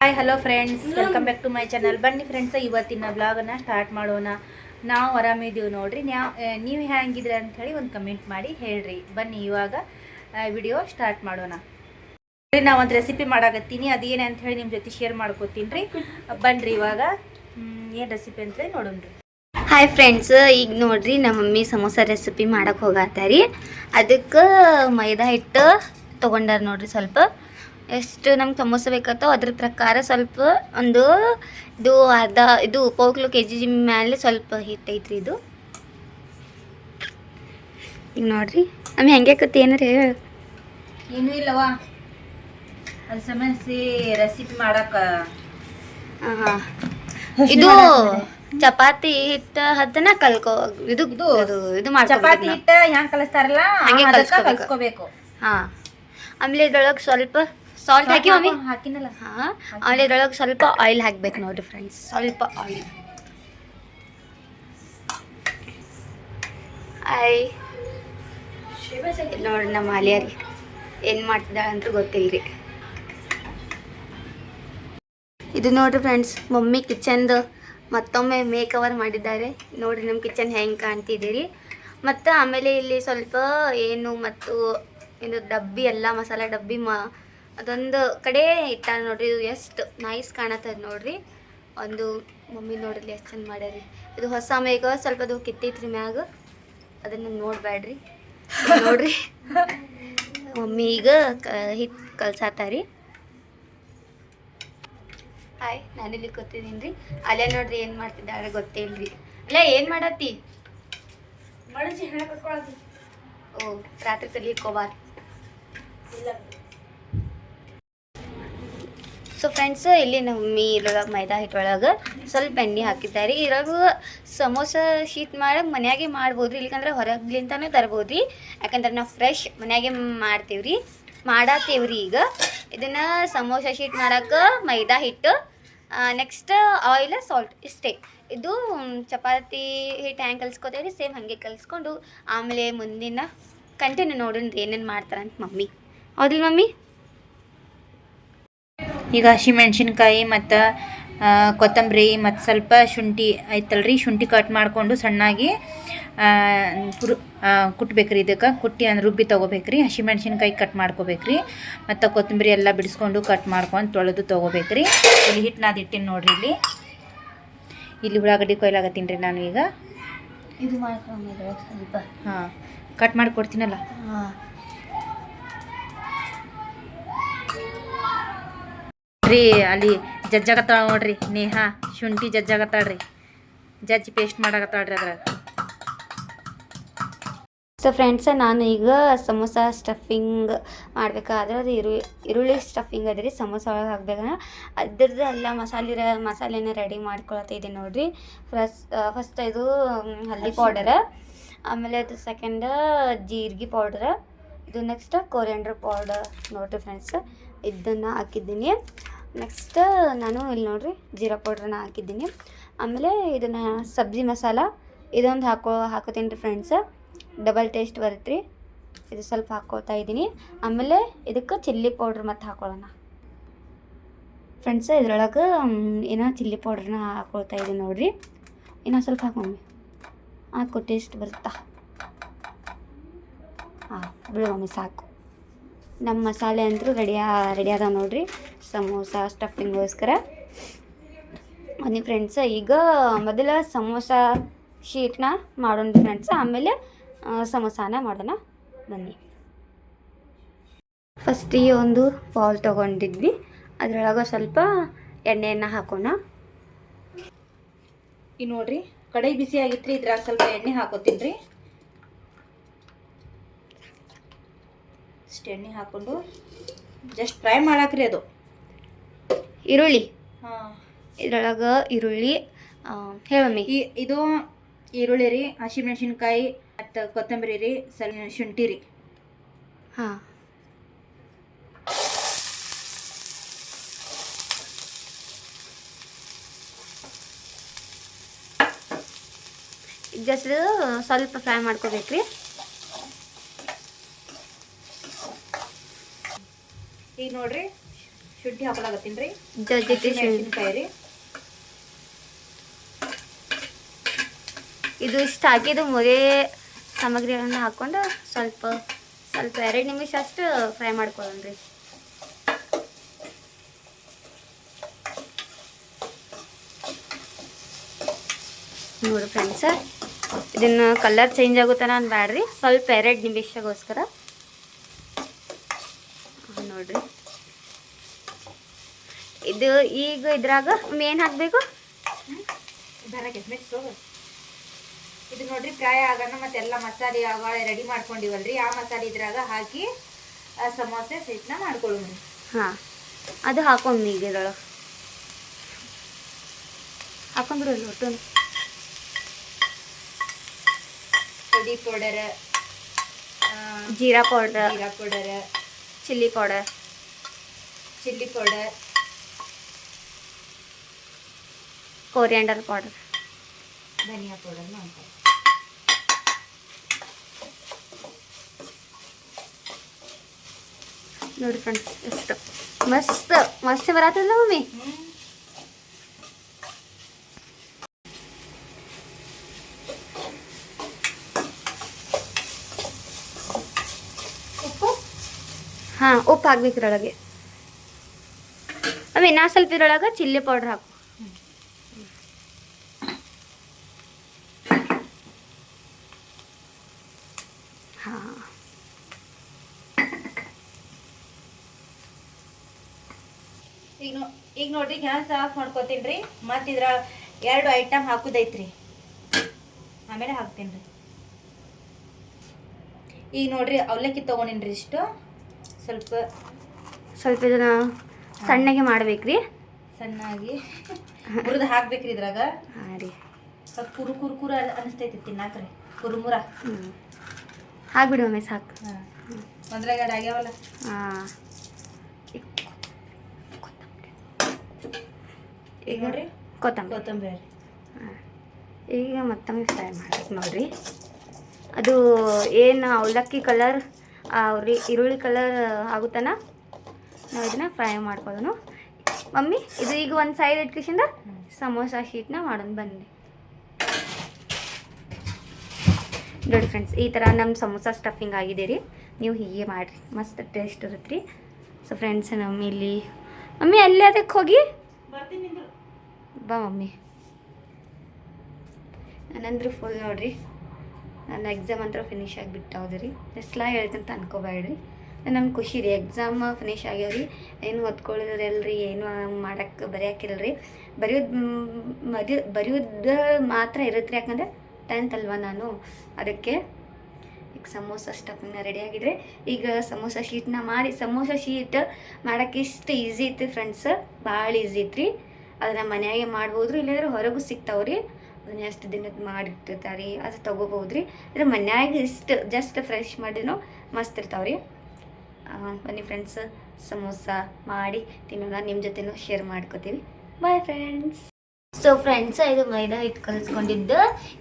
Hi hello friends welcome back to my channel ಬನ್ನಿ friends ಇವತ್ತಿನ ಬ್ಲಾಗನ್ನು ಸ್ಟಾರ್ಟ್ ಮಾಡೋಣ. ನಾವು ಆರಾಮಿದ್ದೀವಿ ನೋಡ್ರಿ. ನ್ಯಾವ್ ನೀವು ಹೇಗಿದ್ರೆ ಅಂತ ಹೇಳಿ ಒಂದು ಕಮೆಂಟ್ ಮಾಡಿ ಹೇಳ್ರಿ. ಬನ್ನಿ ಇವಾಗ ವಿಡಿಯೋ ಸ್ಟಾರ್ಟ್ ಮಾಡೋಣ. ನಾವು ಒಂದು ರೆಸಿಪಿ ಮಾಡಾಕತ್ತೀನಿ. ಅದೇನು ಅಂತ ಹೇಳಿ ನಿಮ್ಮ ಜೊತೆ ಶೇರ್ ಮಾಡ್ಕೋತೀನಿ ರೀ ಬನ್ನಿರಿ ಇವಾಗ ಏನು ರೆಸಿಪಿ ಅಂತ ನೋಡೋಣ ರೀ ಹಾಯ್ ಫ್ರೆಂಡ್ಸ್ ಈಗ ನೋಡ್ರಿ ನಮ್ಮ ಮಮ್ಮಿ ಸಮೋಸ ರೆಸಿಪಿ ಮಾಡಕ್ಕೆ ಹೋಗತ್ತಾರಿ ಅದಕ್ಕೆ ಮೈದಾ ಹಿಟ್ಟು ತೊಗೊಂಡಾರ ನೋಡ್ರಿ ಸ್ವಲ್ಪ. ಎಷ್ಟು ನಮ್ಗೆ ಸಮೋಸ ಬೇಕತ್ತೋ ಅದ್ರ ಪ್ರಕಾರ ಸ್ವಲ್ಪ ಒಂದು ಇದು ಅರ್ಧ ಇದು ಪಾವು ಕಿಲೋ ಕೆ ಜಿ ಮೇಲೆ ಸ್ವಲ್ಪ ಹಿಟ್ಟು ಐತ್ರಿ ಇದು. ಈಗ ನೋಡ್ರಿ. ಆಮೇಲೆ ಹೆಂಗೆ ಆಕತಿ ಏನಾರ ಏನೂ ಇಲ್ಲವಾ ಅದು ಸಮಸ್ಯೆ ರೆಸಿಪಿ ಮಾಡಕ್ಕೆ ಹಾಂ ಇದು ಚಪಾತಿ ಹಿಟ್ಟ ಹತ್ತನ ಕಲ್ಕೋ ಇದು ಇದು- ಚಪಾತಿ ಹಿಟ್ಟ ಹೆಂಗೆ ಕಲಿಸ್ತಾರಲ್ಲ ಹಂಗೆ. ಕಲ್ಸ್ಕೋಬೇಕು. ಹಾಂ. ಆಮೇಲೆ ಇದ್ರೊಳಗೆ ಸ್ವಲ್ಪ ಸಾಲ್ಟ್ ಹಾಕಿ ಮಮ್ಮಿ? ಹಾಕಿನಲ್ಲ ಹಾಂ ಆಮೇಲೆ ಇದ್ರೊಳಗೆ ಸ್ವಲ್ಪ ಆಯಿಲ್ ಹಾಕ್ಬೇಕು ನೋಡಿ ಫ್ರೆಂಡ್ಸ್ ಸ್ವಲ್ಪ ಆಯಿಲ್ ಐ ನೋಡ್ರಿ ನಮ್ಮ ಆಲಿಯಾ ರೀ ಏನು ಮಾಡ್ತಿದ್ದಾಳೆ ಅಂತ ಗೊತ್ತಿಲ್ಲ ರೀ ಇದು ನೋಡಿರಿ ಫ್ರೆಂಡ್ಸ್ ಮಮ್ಮಿ ಕಿಚನ್ದು ಮತ್ತೊಮ್ಮೆ ಮೇಕ್ ಓವರ್ ಮಾಡಿದ್ದಾರೆ. ನೋಡಿರಿ ನಮ್ಮ ಕಿಚನ್ ಹೆಂಗೆ ಕಾಣ್ತಿದ್ದೀರಿ ಮತ್ತು ಆಮೇಲೆ ಇಲ್ಲಿ ಸ್ವಲ್ಪ ಏನು ಮತ್ತು ಇದು ಡಬ್ಬಿ ಎಲ್ಲ ಮಸಾಲೆ ಡಬ್ಬಿ ಮ ಅದೊಂದು ಕಡೆ ಇಟ್ಟಾರ ನೋಡ್ರಿ ಇದು ಎಷ್ಟು ನೈಸ್ ಕಾಣತ್ತದ ನೋಡ್ರಿ. ಒಂದು ಮಮ್ಮಿ ನೋಡ್ರಿ ಎಷ್ಟು ಚಂದ ಮಾಡ್ಯಾರಿ. ಇದು ಹೊಸ ಮೇಗ ಸ್ವಲ್ಪ ಅದು ಕಿತ್ತೈತ್ರಿ ಮ್ಯಾಗ. ಅದನ್ನು ನೋಡಬೇಡ್ರಿ ನೋಡ್ರಿ. ಮಮ್ಮಿ ಈಗ ಹಿಟ್ ಹಿಟ್ಟು ಕಲ್ಸಾತಾರಿ. ಹಾಯ್ ನಾನಿಲ್ಲಿ ಕೂತಿದ್ದೀನಿ ರೀ ಅಲ್ಲೇ ನೋಡ್ರಿ ಏನು ಮಾಡ್ತಿದ್ದಾಳೆ ಗೊತ್ತಿಲ್ರಿ. ಅಲ್ಲ ಏನು ಮಾಡತ್ತಿ? ಓ ರಾತ್ರಿ ತಲೆ ರಾತ್ರಿ ತಲಿಕೋಬಾರ್ ಸೊ ಫ್ರೆಂಡ್ಸ್ ಇಲ್ಲಿ ನಮ್ಮ ಇದ್ರೊಳಗೆ ಮೈದಾ ಹಿಟ್ಟೊಳಗೆ ಸ್ವಲ್ಪ ಎಣ್ಣೆ ಹಾಕಿದ್ದಾರೆ ಇರೋ ಸಮೋಸ ಶೀಟ್ ಮಾಡಕ್ಕೆ ಮನೆಯಾಗೆ ಮಾಡ್ಬೋದು ರೀ. ಇಲ್ಲಿಕಂದ್ರೆ ಹೊರಗ್ಲಿಂತಾನೂ ತರ್ಬೋದು ರೀ. ಯಾಕಂದ್ರೆ ನಾವು ಫ್ರೆಶ್ ಮನೆಯಾಗೆ ಮಾಡ್ತೀವಿ ರೀ. ಮಾಡತ್ತೀವಿ ರೀ ಈಗ. ಇದನ್ನು ಸಮೋಸ ಶೀಟ್ ಮಾಡಕ್ಕೆ ಮೈದಾ ಹಿಟ್ಟು ನೆಕ್ಸ್ಟ್ ಆಯಿಲ್ ಸಾಲ್ಟ್ ಇಷ್ಟೇ. ಇದು ಚಪಾತಿ ಹಿಟ್ಟು ಹ್ಯಾಂಗೆ ಕಲ್ಸ್ಕೊತೇವೆ ಸೇಮ್ ಹಾಗೆ ಕಲ್ಸ್ಕೊಂಡು ಆಮೇಲೆ ಮುಂದಿನ ಕಂಟಿನ್ಯೂ ನೋಡೋಣ ಏನೇನು ಮಾಡ್ತಾರಂತ ಮಮ್ಮಿ. ಹೌದಿಲ್ಲ ಮಮ್ಮಿ? ಈಗ ಹಸಿಮೆಣ್ಸಿನ್ಕಾಯಿ ಮತ್ತು ಕೊತ್ತಂಬರಿ ಮತ್ತು ಸ್ವಲ್ಪ ಶುಂಠಿ ಐತಲ್ರಿ ಶುಂಠಿ ಕಟ್ ಮಾಡಿಕೊಂಡು ಸಣ್ಣಾಗಿ ಕುರು ಕುಟ್ಬೇಕ್ರಿ ಇದಕ್ಕೆ. ಕುಟ್ಟಿ ಅಂದ್ರೆ ರುಬ್ಬಿ ತೊಗೋಬೇಕ್ರಿ ಹಸಿಮೆಣ್ಸಿನ್ಕಾಯಿ ಕಟ್ ಮಾಡ್ಕೋಬೇಕ್ರಿ. ಮತ್ತು ಕೊತ್ತಂಬರಿ ಎಲ್ಲ ಬಿಡಿಸ್ಕೊಂಡು ಕಟ್ ಮಾಡ್ಕೊಂಡು ತೊಳೆದು ತೊಗೋಬೇಕ್ರಿ. ಇಲ್ಲಿ ಹಿಟ್ಟು ನಾದಿಟ್ಟಿನಿ ನೋಡಿರಿ ಇಲ್ಲಿ. ಇಲ್ಲಿ ಉಳ್ಳಾಗಡ್ಡಿ ಕೊಯ್ಲಾಗತ್ತೀನಿ ರೀ ನಾನು ಈಗ. ಇದು ಮಾಡ್ಕೊಂಡು ಸ್ವಲ್ಪ. ಹಾಂ ಕಟ್ ಮಾಡಿ ಕೊಡ್ತೀನಲ್ಲ? ಹಾಂ. ರೀ ಅಲ್ಲಿ ಜಜ್ಜಾಗತ್ತಾಳ ನೋಡ್ರಿ, ನೇಹಾ, ಶುಂಠಿ ಜಜ್ಜಾಗತ್ತಾಳ್ರಿ ಜಜ್ಜಿ ಪೇಸ್ಟ್ ಮಾಡಾಕತ್ತಾಳ್ರಿ ಅದ್ರಾಗ. ಸೊ ಫ್ರೆಂಡ್ಸ ನಾನು ಈಗ ಸಮೋಸ ಸ್ಟಫಿಂಗ್ ಮಾಡ್ಬೇಕಾದ್ರೆ ಅದು ಇರು, ಈರುಳ್ಳಿ ಸ್ಟಫಿಂಗ್ ಅದ್ರಿ ಸಮೋಸ ಒಳಗೆ ಹಾಕ್ಬೇಕಂದ್ರೆ ಅದ್ರದ್ದು ಎಲ್ಲ ಮಸಾಲೆ ಮಸಾಲೆನ ರೆಡಿ ಮಾಡ್ಕೊಳತ್ತಿದ್ದೀನಿ ನೋಡಿರಿ. ಫಸ್ಟ್ ಫಸ್ಟ್ ಇದು ಹಲ್ದಿ ಪೌಡರ ಆಮೇಲೆ ಅದು ಸೆಕೆಂಡ್ ಜೀರಿಗೆ ಪೌಡರ್ ಇದು ನೆಕ್ಸ್ಟ್ ಕೊರಿಯಂಡ್ರ್ ಪೌಡರ್ ನೋಡಿರಿ ಫ್ರೆಂಡ್ಸ್ ಇದನ್ನು ಹಾಕಿದ್ದೀನಿ. ನೆಕ್ಸ್ಟ್ ನಾನು ಇಲ್ಲಿ ನೋಡ್ರಿ ಜೀರಾ ಪೌಡ್ರನ್ನ ಹಾಕಿದ್ದೀನಿ. ಆಮೇಲೆ ಇದನ್ನು ಸಬ್ಜಿ ಮಸಾಲ, ಇದೊಂದು ಹಾಕೋ, ಹಾಕೋತೀನಿ ರೀ ಫ್ರೆಂಡ್ಸ್ ಡಬಲ್ ಟೇಸ್ಟ್ ಬರುತ್ತೆ ರೀ ಇದು ಸ್ವಲ್ಪ ಹಾಕ್ಕೊಳ್ತಾ ಇದ್ದೀನಿ. ಆಮೇಲೆ ಇದಕ್ಕೆ ಚಿಲ್ಲಿ ಪೌಡ್ರ್ ಮತ್ತು ಹಾಕೊಳ್ಳೋಣ. ಫ್ರೆಂಡ್ಸ್ ಇದ್ರೊಳಗೆ ಏನೋ ಚಿಲ್ಲಿ ಪೌಡ್ರನ್ನ ಹಾಕ್ಕೊಳ್ತಾ ಇದ್ದೀನಿ ನೋಡ್ರಿ. ಇನ್ನೂ ಸ್ವಲ್ಪ ಹಾಕೊಮ್ಮಿ ಹಾಕೋ ಟೇಸ್ಟ್ ಬರುತ್ತಾ? ಹಾಂ ಬಿಡು ಸಾಕು. ನಮ್ಮ ಮಸಾಲೆ ಅಂತೂ ರೆಡಿಯಾ ರೆಡಿ ಅದ ನೋಡಿರಿ. ಸಮೋಸ ಸ್ಟಫಿಂಗ್ಗೋಸ್ಕರ ಬನ್ನಿ ಫ್ರೆಂಡ್ಸ ಈಗ ಮೊದಲ ಸಮೋಸ ಶೀಟ್ನ ಮಾಡೋಣ ಫ್ರೆಂಡ್ಸ್ ಆಮೇಲೆ ಸಮೋಸಾನ ಮಾಡೋಣ. ಬನ್ನಿ. ಫಸ್ಟಿಗೆ ಒಂದು ಬೌಲ್ ತೊಗೊಂಡಿದ್ವಿ. ಅದರೊಳಗೆ ಸ್ವಲ್ಪ ಎಣ್ಣೆಯನ್ನು ಹಾಕೋಣ. ಈ ನೋಡ್ರಿ ಕಡೆ ಬಿಸಿ ರೀ ಇದ್ರಾಗ ಸ್ವಲ್ಪ ಎಣ್ಣೆ ಹಾಕೋತೀನಿ ರೀ ಇಷ್ಟು ಎಣ್ಣೆ ಹಾಕೊಂಡು ಜಸ್ಟ್ ಫ್ರೈ ಮಾಡಾಕ್ರಿ ಅದು. ಈರುಳ್ಳಿ? ಹಾಂ. ಇದ್ರೊಳಗೆ ಈರುಳ್ಳಿ ಹೇಳಮ್ಮಿ ಈ ಇದು ಈರುಳ್ಳಿ ರೀ ಹಸಿಮೆಣಸಿನ್ಕಾಯಿ ಮತ್ತು ಕೊತ್ತಂಬರಿ ರೀ ಸಲ ಶುಂಠಿ ರೀ. ಹಾಂ. ಜಸ್ಟ್ ಸ್ವಲ್ಪ ಫ್ರೈ ಮಾಡ್ಕೋಬೇಕ್ರಿ. ಈಗ ನೋಡ್ರಿ ಶುಂಠಿ ಹಾಕೊಳಕತ್ತೀನಿ ರೀ. ಮೆಣಸಿನ್ಕಾಯಿ ರೀ. ಇದು ಇಷ್ಟು ಹಾಕಿದ್ದು ಮೊದೇ ಸಾಮಗ್ರಿಗಳನ್ನ ಹಾಕ್ಕೊಂಡು ಸ್ವಲ್ಪ ಸ್ವಲ್ಪ ಎರಡು ನಿಮಿಷ ಅಷ್ಟು ಫ್ರೈ ಮಾಡ್ಕೊಳ್ಳೋಣ ರೀ. ನೋಡಿ ಫ್ರೆಂಡ್ಸ್ ಇದನ್ನು ಕಲರ್ ಚೇಂಜ್ ಆಗುತ್ತಾನ ನಾನು ಬ್ಯಾಡ್ರಿ ಸ್ವಲ್ಪ ಎರಡು ನಿಮಿಷಗೋಸ್ಕರ ನೋಡ್ರಿ. ಇದು ಈಗ ಇದ್ರಾಗ ಮೇನ್ ಹಾಕ್ಬೇಕು? ಇದು ನೋಡ್ರಿ ಫ್ರೈ ಆಗೋಣ ಮತ್ತೆ ಎಲ್ಲ ಮಸಾಲೆ ಆವಾಗ ರೆಡಿ ಮಾಡ್ಕೊಂಡಿವಲ್ರಿ ಆ ಮಸಾಲೆ ಇದ್ರಾಗ ಹಾಕಿ ಸಮೋಸೆ ಸೆಟ್ನ ಮಾಡ್ಕೊಳ್ಳೋಣ. ಹಾಂ. ಅದು ಹಾಕೊಂಡು ಈಗ ಇದ್ರೊಳಗೆ. ಹಾಕೊಂಡ್ಬಿಡು ಒಟ್ಟು. ಪುಡಿ ಪೌಡರ್ ಜೀರಾ powder. Jeera powder. Chilli powder chilli powder coriander powder ಧನಿಯಾ ಪೌಡರ್ ಹಾಕ್ತಾರೆ ನೋಡಿ ಫ್ರೆಂಡ್ಸ್ ಎಷ್ಟು ಮಸ್ತ್ ಮಸ್ತ್ ಬರತ್ತಲ್ಲ ಮಮ್ಮಿ ಹಾಂ, ಉಪ್ಪು ಹಾಕ್ಬೇಕು ಇದ್ರೊಳಗೆ. ಅವೆ ನಾ ಸ್ವಲ್ಪ ಇದ್ರೊಳಗೆ ಚಿಲ್ಲಿ ಪೌಡರ್ ಹಾಕು. ಈಗ ನೋ, ಈಗ ನೋಡ್ರಿ, ಗ್ಯಾಸ್ ಆಫ್ ಮಾಡ್ಕೋತೀನಿ ರೀ ಮತ್ತು ಇದ್ರ ಎರಡು ಐಟಮ್ ಹಾಕುದೈತ್ರಿ. ಆಮೇಲೆ ಹಾಕ್ತೀನಿ ರೀ ಈಗ ನೋಡ್ರಿ, ಅವಲಕ್ಕಿ ತಗೊಂಡಿನ್ರಿ ಇಷ್ಟು. ಸ್ವಲ್ಪ ಸ್ವಲ್ಪ ಇದನ್ನ ಸಣ್ಣಗೆ ಮಾಡ್ಬೇಕ್ರಿ. ಸಣ್ಣಾಗಿ ಹುರಿದು ಹಾಕ್ಬೇಕ್ರಿ ಇದ್ರಾಗ. ಹಾಂ ರೀ. ಸ್ವಲ್ಪ ಕುರು ಕುರು ಕುರು ಅನಿಸ್ತೈತಿ ತಿನ್ನಾಕ್ರಿ. ಕುರುಮುರ ಹ್ಞೂ ಹಾಕ್ಬಿಡಿ ಮಮ್ಮಿ ಸಾಕು. ಹಾಂ. ಎರಡು ಆಗ್ಯಾವಲ್ಲ? ಹಾಂ. ಈಗ ನೋಡ್ರಿ. ಕೊತ್ತಂಬರಿ. ಕೊತ್ತಂಬರಿ ಹಾಂ. ಈಗ ಮತ್ತೊಮ್ಮೆ ಫ್ರೈ ಮಾಡ್ಬೇಕು ನೋಡ್ರಿ. ಅದು ಏನು ಅವಲಕ್ಕಿ ಕಲರ್ ಅವ್ರಿ ಈರುಳ್ಳಿ ಕಲರ್ ಆಗುತ್ತಾನ ನಾವು ಇದನ್ನ ಫ್ರೈ ಮಾಡ್ಕೊಳ್ಳೋನು ಮಮ್ಮಿ ಇದು ಈಗ ಒಂದು ಸೈಡ್ ಇಟ್ಕಿಸಿಂದ ಸಮೋಸ ಶೀಟ್ನ ಮಾಡೋಣ ಬನ್ನಿ. ನೋಡಿ ಫ್ರೆಂಡ್ಸ್ ಈ ಥರ ನಮ್ಮ ಸಮೋಸ ಸ್ಟಫಿಂಗ್ ಆಗಿದೆ ರೀ. ನೀವು ಹೀಗೆ ಮಾಡಿರಿ ಮಸ್ತ್ ಟೇಸ್ಟ್ ಇರುತ್ತೆ ರೀ. ಸೊ ಫ್ರೆಂಡ್ಸ್ ನಮ್ಮ ಇಲ್ಲಿ ಮಮ್ಮಿ ಅಲ್ಲಿ ಅದಕ್ಕೆ ಹೋಗಿ? ಬಾ ಮಮ್ಮಿ. ನಾನಂದ್ರೆ ಫುಲ್ ನೋಡ್ರಿ. ನನ್ನ ಎಕ್ಸಾಮ್ ಅಂತೂ ಫಿನಿಶ್ ಆಗಿಬಿಟ್ಟಾವ್ದು ರೀ. ನೆಸ್ಲ ಹೇಳ್ತಂತ ಅನ್ಕೋಬೇಡ್ರಿ ನಮ್ಗೆ ಖುಷಿ ರೀ ಎಕ್ಸಾಮ್ ಫಿನಿಶ್ ರೀ ಏನು ಹೊತ್ಕೊಳ್ಳೋದ್ರಲ್ರಿ ಏನು ಮಾಡಕ್ಕೆ ಬರೆಯೋಕಿಲ್ರಿ. ಬರೆಯೋದು ಮದಿ ಬರೆಯೋದು ಮಾತ್ರ ಇರುತ್ತೆ ರೀ ಯಾಕಂದರೆ ಟೆಂತ್ ಅಲ್ವಾ ನಾನು. ಅದಕ್ಕೆ ಈಗ ಸಮೋಸ ಸ್ಟಫಿಂಗ್ನ ರೆಡಿ ಆಗಿದ್ರೆ, ಈಗ ಸಮೋಸ ಶೀಟ್ನ ಮಾಡಿ, ಸಮೋಸ ಶೀಟ್ ಮಾಡೋಕ್ಕೆ ಇಷ್ಟು ಈಸಿ ಇತ್ತು ಫ್ರೆಂಡ್ಸ್ ಭಾಳ ಈಸಿ ಐತ್ರಿ. ಅದನ್ನು ಮನೆಯಾಗೆ ಮಾಡ್ಬೋದು ಇಲ್ಲಾಂದ್ರೆ ಹೊರಗೂ ಸಿಗ್ತಾವ್ರಿ. ಅದನ್ನ ಎಷ್ಟು ದಿನದ ಮಾಡಿಟ್ಟಿರ್ತಾರೆ ರೀ ಅದು ತೊಗೋಬೋದು ರೀ ಅಂದ್ರೆ ಮನ್ಯಾಗ ಇಷ್ಟು ಜಸ್ಟ್ ಫ್ರೆಶ್ ಮಾಡಿನೂ ಮಸ್ತ್ ಇರ್ತಾವ್ರಿ. ರೀ ಬನ್ನಿ ಫ್ರೆಂಡ್ಸ್ ಸಮೋಸ ಮಾಡಿ ತಿನ್ನೋಣ ನಿಮ್ಮ ಜೊತೆನೂ ಶೇರ್ ಮಾಡ್ಕೋತೀವಿ. ಬಾಯ್ ಫ್ರೆಂಡ್ಸ್ ಸೊ ಫ್ರೆಂಡ್ಸ್ ಇದು ಮೈದಾ ಹಿಟ್ಟು ಕಲಿಸ್ಕೊಂಡಿದ್ದು.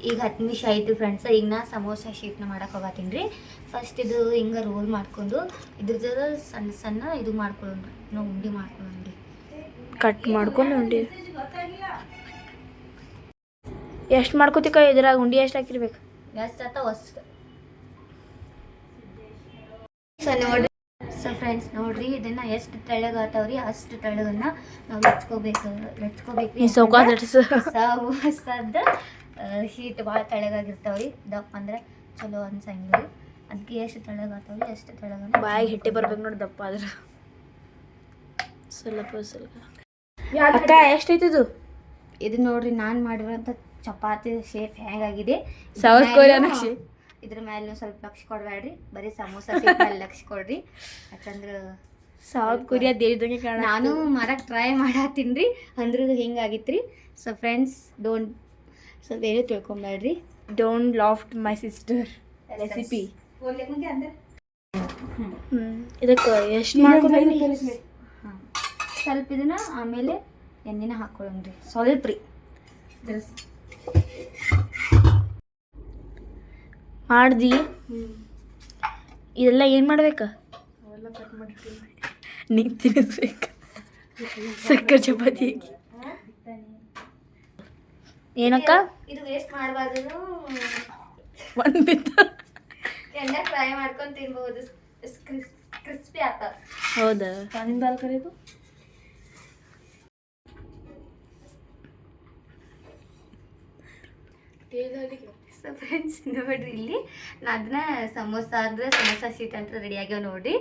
ಈಗ ಹತ್ತು ನಿಮಿಷ ಆಯಿತು ಫ್ರೆಂಡ್ಸ್ ಈಗ ನಾ ಸಮೋಸ ಶೀಟ್ನ ಮಾಡಕ್ಕೆ ಹೋಗತ್ತೀನಿ ರೀ ಫಸ್ಟ್ ಇದು ಹಿಂಗೆ ರೋಲ್ ಮಾಡ್ಕೊಂಡು ಇದ್ರದ್ದು ಸಣ್ಣ ಸಣ್ಣ ಇದು ಮಾಡ್ಕೊಳ್ಳೋಣ ನಾವು ಉಂಡೆ ಮಾಡ್ಕೊಳ್ಳೋಣ ರೀ. ಕಟ್ ಮಾಡ್ಕೊಂಡು ಉಂಡಿ. ಎಷ್ಟು ಮಾಡ್ಕೋತಿಕ ಇದ್ರಾಗ ಉಂಡಿ ಎಷ್ಟು ಹಾಕಿರ್ಬೇಕು? ಎಷ್ಟು ಆತ ಅಷ್ಟು. ಸೊ ನೋಡ್ರಿ. ಸೊ ಫ್ರೆಂಡ್ಸ್ ನೋಡ್ರಿ ಇದನ್ನ ಎಷ್ಟು ತೆಳಗಾತಾವ್ರಿ ಅಷ್ಟು ತೆಳ್ಳಗನ್ನ ನಾವು ರಚ್ಕೋಬೇಕು ರಚ್ಕೋಬೇಕು ಈ ಸೌಕಾಸ್ ಲಟ್ಸು. ಸದ ಹೀಟ್ ಭಾಳ ತೆಳ್ಳಗಾಗಿರ್ತಾವ್ರಿ. ದಪ್ಪ ಅಂದ್ರೆ ಚಲೋ ಅನ್ಸಂಗಿಲ್ಲ ಅದಕ್ಕೆ ಎಷ್ಟು ತೆಳ್ಳಗೆ ಆತಾವ್ರಿ ಅಷ್ಟು ತೆಳ್ಳಗನ್ನ ಬಾಯಿಗೆ ಹಿಟ್ಟೆ ಬರ್ಬೇಕು ನೋಡಿ ದಪ್ಪ ಆದ್ರೆ. ಸ್ವಲ್ಪ ಸ್ವಲ್ಪ. ಅಕ್ಕ ಎಷ್ಟೈತಿದು ಇದು ನೋಡ್ರಿ ನಾನು ಮಾಡಿರೋಂಥ ಚಪಾತಿ ಶೇಪ್ ಹೆಂಗಾಗಿದೆ? ಸೌತ್ ಕೊರಿಯಾ ನಕ್ಷೆ. ಇದ್ರ ಮೇಲೆ ಸ್ವಲ್ಪ ಲಕ್ಷ ಕೊಡ್ಬೇಡ್ರಿ. ಬರೀ ಸಮೋಸ ಮೇಲೆ ಲಕ್ಷ ಕೊಡ್ರಿ. ಯಾಕಂದ್ರೆ ಸೌತ್ ಕೊರಿಯಾ ದೇಶದಂಗೆ ಕಾಣ ನಾನು ಮರಕ್ಕೆ ಟ್ರೈ ಮಾಡತ್ತೀನಿ ರೀ. ಅಂದ್ರೆ ಹಿಂಗಾಗಿತ್ತು ರೀ ಸೊ ಫ್ರೆಂಡ್ಸ್ ಡೋಂಟ್ ಸ್ವಲ್ಪ ಏನು ತಿಳ್ಕೊಂಬೇಡ್ರಿ. ಡೋಂಟ್ ಲಾಫ್ಟ್ ಮೈ ಸಿಸ್ಟರ್ ರೆಸಿಪಿ ಇದಕ್ಕೆ ಎಷ್ಟು ಮಾಡ್ಕೊಬೇಕು ಹಾಂ. ಸ್ವಲ್ಪ ಇದನ್ನ ಆಮೇಲೆ ಎಣ್ಣೆನ ಹಾಕೊಳ್ಳೋಣ ರೀ. ಸ್ವಲ್ಪ ರೀ. ಮಾಡ್ದಿ? ಇದೆಲ್ಲ ಏನು ಮಾಡ್ಬೇಕು? ನೀ ತಿನ್ನಿಸ್ಬೇಕು ಸಕ್ಕರೆ ಚಪಾತಿ ಏನಕ್ಕ? ಇದು ವೇಸ್ಟ್ ಮಾಡಬಾರ್ದು. ಒಂದು ಬಿತ್ತ. ಎಣ್ಣೆ ಫ್ರೈ ಮಾಡ್ಕೊಂಡು ತಿನ್ಬಹುದು ಕ್ರಿಸ್ಪಿ ಆತ. ಹೌದಾ? ನಿಮ್ದು ಹಾಲು ಕರೆಯೋದು ಸೊ ಫ್ರೆಂಡ್ಸ್ ನೋಡ್ರಿ ಇಲ್ಲಿ. ನಾ ಅದನ್ನ ಸಮೋಸ ಅಂದರೆ ಸಮೋಸ ಸೀಟ್ ಅಂತ ರೆಡಿ ಆಗ್ಯಾವ ನೋಡ್ರಿ.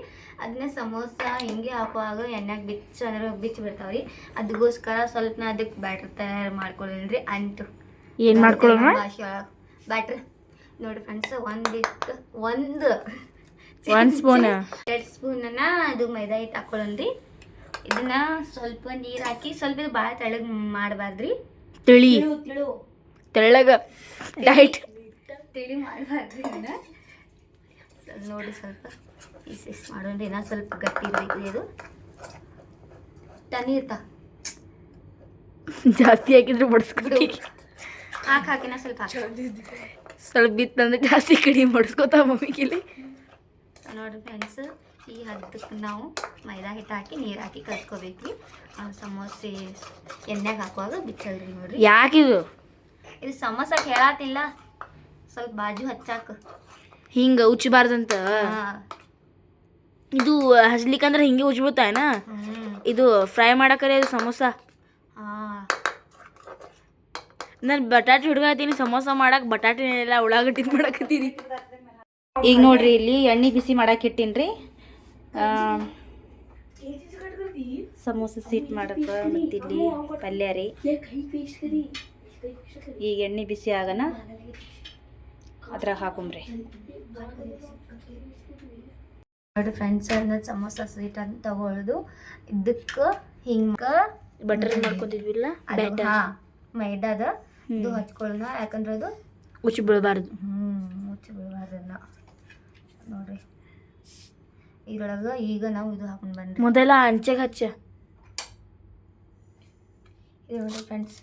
ಅದನ್ನ ಸಮೋಸ ಹಿಂಗೆ ಹಾಕುವಾಗ ಎಣ್ಣೆಗೆ ಬಿಚ್ಚು ಅಂದ್ರೆ ಬಿಚ್ಚಿ ಬಿಡ್ತಾವ್ರಿ. ಅದಕ್ಕೋಸ್ಕರ ಸ್ವಲ್ಪ ನಾ ಅದಕ್ಕೆ ಬ್ಯಾಟ್ರ್ ತಯಾರು ಮಾಡ್ಕೊಳ್ಳಿ ಅಂಟು. ಏನು ಮಾಡ್ಕೊಳ್ಳೋಣ ಭಾಷೆ ಒಳಗೆ ಬ್ಯಾಟ್ರ್ ನೋಡಿ ಫ್ರೆಂಡ್ಸ್ ಒಂದಿಟ್ಟು ಒಂದು ಒಂದು ಸ್ಪೂನ್ ಎರಡು ಸ್ಪೂನನ್ನ ಅದು ಮೈದಾ ಹಿಟ್ಟು ಹಾಕೊಳ್ಳೋಣ್ರಿ. ಇದನ್ನ ಸ್ವಲ್ಪ ನೀರು ಹಾಕಿ ಸ್ವಲ್ಪ ಇದು ಭಾಳ ತೆಳಗ್ ಮಾಡಬಾರ್ದ್ರಿ. ತಿಳಿ. ತಿಳು ತೆಳ್ಳಗ. ಡೈಟ್ ತಿಳಿ ಮಾಡಬಾರ್ದು ಇದನ್ನ ನೋಡಿ ಸ್ವಲ್ಪ ಪೀಸಸ್ ಮಾಡೋಣ್ರಿ ಇನ್ನೂ ಸ್ವಲ್ಪ ಗಟ್ಟಿ ಇರಬೇಕು ಇದು. ತನಿ ಇರ್ತಾ ಜಾಸ್ತಿ ಹಾಕಿದ್ರೆ ಬಡ್ಸ್ಕೊತಿ ಹಾಕಿ ಹಾಕಿನ ಸ್ವಲ್ಪ ಹಾಕಿ. ಸ್ವಲ್ಪ ಬಿತ್ತಂದ್ರೆ ಜಾಸ್ತಿ ಕಡಿಮೆ ಬಡ್ಸ್ಕೊತಾ ಮಮ್ಮಿಗಿಲಿ ನೋಡಿ ಫ್ರೆಂಡ್ಸ್ ಈ ಹದ್ದಕ್ಕೆ ನಾವು ಮೈದಾ ಹಿಟ್ಟು ಹಾಕಿ ನೀರು ಹಾಕಿ ಕಲ್ಸ್ಕೋಬೇಕು ಆ ಸಮೋಸೆ ಎಣ್ಣೆಗೆ ಹಾಕುವಾಗ ಬಿಚ್ಚಲ್ರಿ ನೋಡ್ರಿ. ಯಾಕಿದು? ಇದು ಸಮೋಸ ಹೇಳಾತಿಲ್ಲ ಸ್ವಲ್ಪ ಬಾಜು ಹಚ್ಚಾಕ. ಹಿಂಗ ಉಚ್ಚಬಾರ್ದಂತ. ಇದು ಹಚ್ಲಿಕ್ಕಂದ್ರೆ ಹಿಂಗೆ ಉಜ್ಬಿಡ್ತಾಯನ ಇದು ಫ್ರೈ ಮಾಡಕರೆ ಇದು ಸಮೋಸ? ನಾನು ಬಟಾಟೆ ಹುಡುಗಾತೀನಿ ಸಮೋಸ ಮಾಡಕ್ ಬಟಾಟೆನೆಲ್ಲ ಉಳ್ಳಾಗಡ್ಡಿ ಮಾಡಕತ್ತೀನಿ. ಈಗ ನೋಡ್ರಿ ಇಲ್ಲಿ ಎಣ್ಣೆ ಬಿಸಿ ಮಾಡಕ್ಕೆ ಇಟ್ಟಿನ್ರಿ. ಸಮೋಸ ಸೀಟ್ ಮಾಡಕ್ಕೆ ಮತ್ತಿಲ್ಲಿ ಪಲ್ಯ ರೀ. ಈಗ ಎಣ್ಣೆ ಬಿಸಿ ಆಗನ? ಅದ್ರಾಗ ಹಾಕೊಂಬ್ರಿ ನೋಡಿ ಫ್ರೆಂಡ್ಸ್ ಅದನ್ನ ಸಮೋಸ ಸ್ವೀಟ್ ಅಂತ ತಗೊಳ್ಳೋದು ಇದಕ್ಕೆ ಹಿಂಗ ಬಟರ್ ಮಾಡ್ಕೊತಿದ್ವಿಲ್ಲ? ಹಾ ಮೈದಾದ ಇದು ಹಚ್ಕೊಳ್ಳೋಣ ಯಾಕಂದ್ರೆ ಅದು ಮುಚ್ಚಿ ಬೀಳಬಾರ್ದು. ಹ್ಞೂ ಮುಚ್ಚಿ ಬಿಡಬಾರ್ದನ್ನ ನೋಡ್ರಿ. ಇದ್ರೊಳಗೆ ಈಗ ನಾವು ಇದು ಹಾಕೊಂಡು ಬಂದ್ರಿ ಮೊದಲ ಅಂಚೆಗೆ ಹಚ್ಚ. ಇದು ನೋಡಿ ಫ್ರೆಂಡ್ಸ್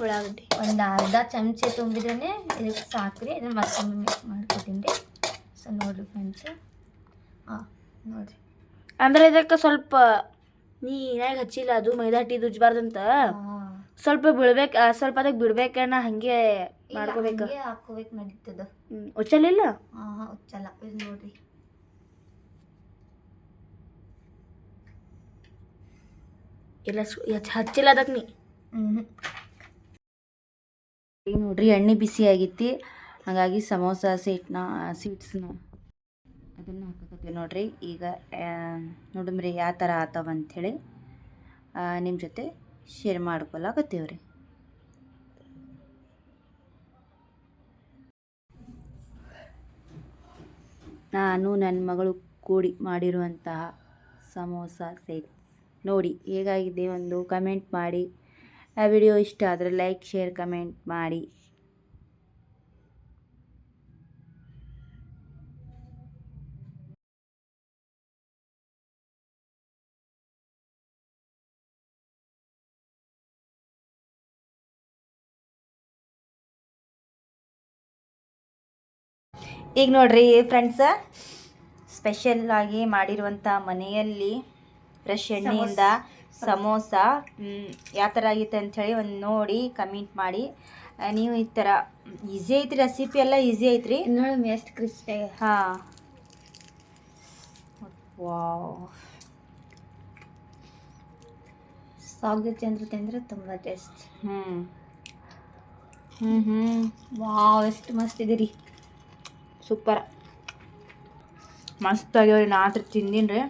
ಉಳ್ಳಾಗಡ್ಡಿ. ಒಂದು ಅರ್ಧ ಚಮಚೆ ತುಂಬಿದ್ರೆ ಇದಕ್ಕೆ ಸಾಕ್ರಿ. ಇದನ್ನು ಮತ್ತೊಮ್ಮೆ ಮಿಕ್ಸ್ ಮಾಡ್ಕೊತೀನಿ. ರೀ ಸೊ ನೋಡಿರಿ ಫ್ರೆಂಡ್ಸ್ ಹಾಂ ನೋಡಿರಿ. ಅಂದ್ರೆ ಇದಕ್ಕೆ ಸ್ವಲ್ಪ ನೀ ಏನಾಗ ಹಚ್ಚಿಲ್ಲ ಅದು ಮೈದಾ ಹಟ್ಟಿ ಉಜ್ಬಾರ್ದಂತ ಸ್ವಲ್ಪ ಬಿಡ್ಬೇಕು ಸ್ವಲ್ಪ ಅದಕ್ಕೆ ಬಿಡ್ಬೇಕನ್ನ ಹಂಗೆ ಮಾಡ್ಕೋಬೇಕು? ಹಾಕೋಬೇಕು ನಡೀತದ ಉಚ್ಚಲಿಲ್ಲ ಹಾಂ ಹಾಂ ಉಚ್ಚಲ್ಲ ಇದು ನೋಡಿರಿ. ಇಲ್ಲ ಹಚ್ಚಿಲ್ಲ ಅದಕ್ಕೆ ನೀ? ಹ್ಞೂ ಈಗ ನೋಡ್ರಿ, ಎಣ್ಣೆ ಬಿಸಿ ಆಗೈತಿ ಹಾಗಾಗಿ ಸಮೋಸ, ಸೀಟ್ನ ಸ್ವೀಟ್ಸ್ನ ಅದನ್ನು ಹಾಕಕತ್ತೀವಿ ನೋಡ್ರಿ. ಈಗ ನೋಡಮ್ರಿ ಯಾವ ಥರ ಆತವಂಥೇಳಿ ನಿಮ್ಮ ಜೊತೆ ಶೇರ್ ಮಾಡ್ಕೊಳಕತ್ತೀವಿ ರೀ ನಾನು, ನನ್ನ ಮಗಳು ಕೂಡಿ ಮಾಡಿರುವಂತಹ ಸಮೋಸ ಸೆಟ್ ನೋಡಿ, ಹೇಗಾಗಿದೆ ಒಂದು ಕಮೆಂಟ್ ಮಾಡಿ. ಆ ವಿಡಿಯೋ ಇಷ್ಟ ಆದರೆ ಲೈಕ್ ಶೇರ್ ಕಮೆಂಟ್ ಮಾಡಿ. ಈಗ ನೋಡ್ರಿ ಫ್ರೆಂಡ್ಸ ಸ್ಪೆಷಲ್ ಆಗಿ ಮಾಡಿರುವಂತ ಮನೆಯಲ್ಲಿ ಫ್ರೆಶ್ ಎಣ್ಣೆಯಿಂದ ಸಮೋಸ ಯಾವ ಥರ ಆಗಿತ್ತು ಅಂಥೇಳಿ ಒಂದು ನೋಡಿ ಕಮೆಂಟ್ ಮಾಡಿ. ನೀವು ಈ ಥರ ಈಸಿ ಐತ್ರಿ ರೆಸಿಪಿ ಎಲ್ಲ ಈಸಿ ಐತ್ರಿ? ನೋಡಿ ಎಷ್ಟು ಕ್ರಿಸ್ಪಿ ಹಾಂ. ವಾವ್ ಸಾಗ್ ತಿಂದ್ರೆ ತಿಂದ್ರೆ ತುಂಬ ಟೇಸ್ಟ್ ಹ್ಞೂ ಹ್ಞೂ ಹ್ಞೂ ವಾವ್ ಎಷ್ಟು ಮಸ್ತ್ ಇದೀರಿ. ಸೂಪರ್ ಮಸ್ತ್ ಆಗ್ಯಾವ್ರಿ ನಾ ತಿಂದೀನಿ ರೀ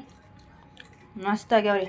ಮಸ್ತ್ ಆಗ್ಯಾವ್ರಿ.